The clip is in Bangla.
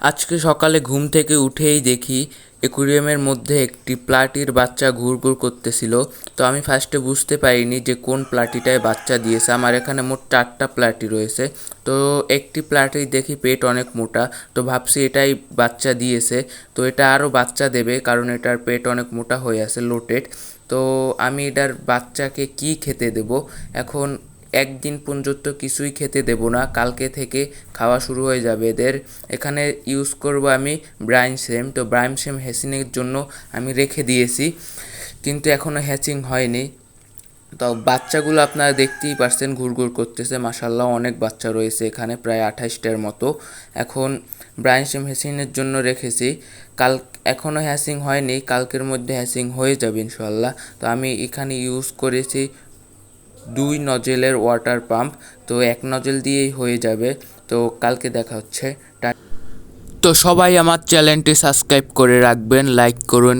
আজকে সকালে ঘুম থেকে উঠেই দেখি একুরিয়ামের মধ্যে একটি প্লাটির বাচ্চা ঘুরঘুর করতেছিল। তো আমি ফার্স্টে বুঝতে পারিনি যে কোন প্লাটিটায় বাচ্চা দিয়েছে। আমার এখানে মোট চারটা প্লাটি রয়েছে। তো একটি প্লাটি দেখি পেট অনেক মোটা। তো ভাবছি এটাই বাচ্চা দিয়েছে। তো এটা আরও বাচ্চা দেবে কারণ এটার পেট অনেক মোটা হয়ে আছে লোটেড তো আমি এটার বাচ্চাকে কি খেতে দেব? এখন একদিন পর্যন্ত কিছুই খেতে দেব না, কালকে থেকে খাওয়া শুরু হয়ে যাবে এদের। এখানে ইউজ করব আমি ব্রাইন সেম তো ব্রাইন সেম হ্যাচিংয়ের জন্য আমি রেখে দিয়েছি, কিন্তু এখনও হ্যাচিং হয়নি। তো বাচ্চাগুলো আপনারা দেখতেই পারছেন ঘুরঘুর করতেছে মাসাল্লাহ অনেক বাচ্চা রয়েছে এখানে, প্রায় আঠাশটার মতো। এখন ব্রাইন সেম হ্যাচিংয়ের জন্য রেখেছি। কাল এখনও হ্যাচিং হয়নি, কালকের মধ্যে হ্যাচিং হয়ে যাবে ইনশাল্লাহ তো আমি এখানে ইউজ করেছি দুই নজেলের ওয়াটার পাম্প, তো এক নজেল দিয়েই হয়ে যাবে। তো কালকে দেখা হচ্ছে। তো সবাই আমার চ্যানেলটি সাবস্ক্রাইব করে রাখবেন, লাইক করুন।